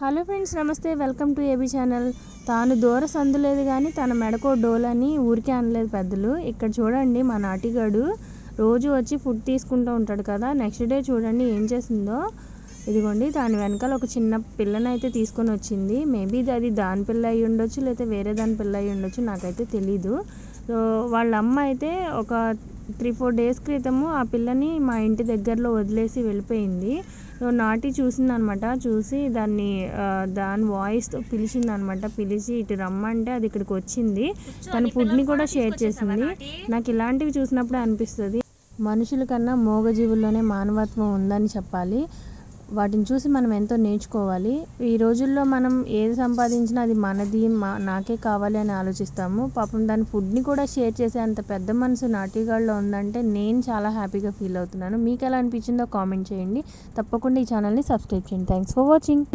Hello friends నమస్తే. Welcome to AB channel. తాను దూర సందు లేదు కానీ తన మెడకో అని ఊరికే అనలేదు పెద్దలు. ఇక్కడ చూడండి మా నాటిగాడు. రోజు వచ్చి ఫుడ్ తీసుకుంటూ ఉంటాడు కదా. నెక్స్ట్ డే చూడండి ఏం చేసిందో. ఇదిగోండి దాని వెనకాల ఒక చిన్న పిల్లని అయితే తీసుకొని వచ్చింది. మేబీ అది దాని పిల్ల అయి ఉండొచ్చు లేకపోతే వేరే దాని పిల్ల అయి ఉండొచ్చు నాకైతే తెలీదు. సో వాళ్ళ అమ్మ అయితే ఒక త్రీ ఫోర్ డేస్ క్రితము ఆ పిల్లని మా ఇంటి దగ్గరలో వదిలేసి వెళ్ళిపోయింది. నాటి చూసింది అనమాట చూసి దాన్ని దాని వాయిస్తో పిలిచింది అనమాట పిలిచి ఇటు రమ్మంటే అది ఇక్కడికి వచ్చింది. తన ఫుడ్ని కూడా షేర్ చేసింది. నాకు ఇలాంటివి చూసినప్పుడే అనిపిస్తుంది. మనుషుల కన్నా మూగజీవుల్లోనే మానవత్వం ఉందని చెప్పాలి. వాటిని చూసి మనం ఎంతో నేర్చుకోవాలి. ఈ రోజుల్లో మనం ఏది సంపాదించినా అది మనది మా నాకే కావాలి అని ఆలోచిస్తాము. పాపం దాని ఫుడ్ని కూడా షేర్ చేసే అంత పెద్ద మనసు నాటిగాళ్ళలో ఉందంటే నేను చాలా హ్యాపీగా ఫీల్ అవుతున్నాను. మీకు ఎలా అనిపించిందో కామెంట్ చేయండి. తప్పకుండా ఈ ఛానల్ని సబ్స్క్రైబ్ చేయండి. Thanks for watching.